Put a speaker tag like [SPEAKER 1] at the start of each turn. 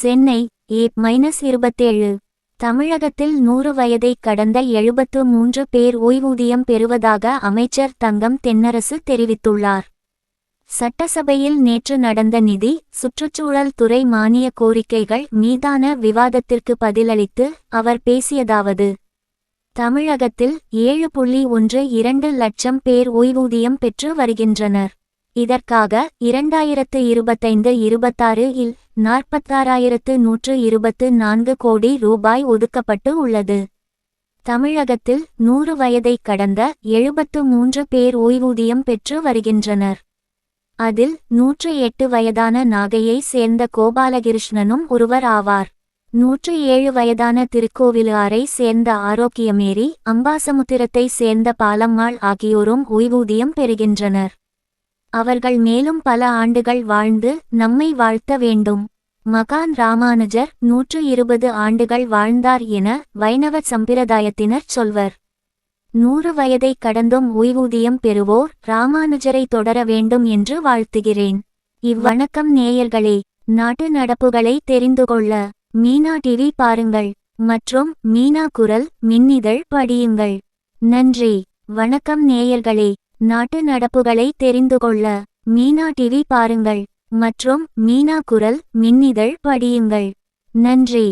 [SPEAKER 1] Chennai A minus இருபத்தேழு. தமிழகத்தில் நூறு வயதை கடந்த எழுபத்து மூன்று பேர் ஓய்வூதியம் பெறுவதாக அமைச்சர் தங்கம் தென்னரசு தெரிவித்துள்ளார். சட்டசபையில் நேற்று நடந்த நிதி சுற்றுச்சூழல் துறை மானிய கோரிக்கைகள் மீதான விவாதத்திற்கு பதிலளித்து அவர் பேசியதாவது தமிழகத்தில் ஏழு புள்ளி ஒன்று இரண்டு லட்சம் பேர் ஓய்வூதியம் பெற்று வருகின்றனர். இதற்காக இரண்டாயிரத்து இருபத்தைந்து இருபத்தாறு இல் நாற்பத்தாறாயிரத்து நூற்று இருபத்து நான்கு கோடி ரூபாய் ஒதுக்கப்பட்டு உள்ளது. தமிழகத்தில் நூறு வயதை கடந்த எழுபத்து மூன்று பேர் ஓய்வூதியம் பெற்று வருகின்றனர். அதில் நூற்று எட்டு வயதான நாகையை சேர்ந்த கோபாலகிருஷ்ணனும் ஒருவர் ஆவார். நூற்று ஏழு வயதான திருக்கோவிலாரை சேர்ந்த ஆரோக்கியமேரி அம்பாசமுத்திரத்தை சேர்ந்த பாலம்மாள் ஆகியோரும் ஓய்வூதியம் பெறுகின்றனர். அவர்கள் மேலும் பல ஆண்டுகள் வாழ்ந்து நம்மை வாழ்த்த வேண்டும். மகான் ராமானுஜர் நூற்று இருபது ஆண்டுகள் வாழ்ந்தார் என வைணவ சம்பிரதாயத்தினர் சொல்வர். நூறு வயதை கடந்தும் ஓய்வூதியம் பெறுவோர் ராமானுஜரை தொடர வேண்டும் என்று வாழ்த்துகிறேன். இவ்வணக்கம் நேயர்களே நாட்டு நடப்புகளை தெரிந்து கொள்ள மீனா டிவி பாருங்கள் மற்றும் மீனா குரல் மின்னிதழ் படியுங்கள். நன்றி வணக்கம் நேயர்களே. நாட்டு நடப்புகளை தெரிந்து கொள்ள மீனா டிவி பாருங்கள் மற்றும் மீனா குரல் மின்னிதழ் படியுங்கள். நன்றி.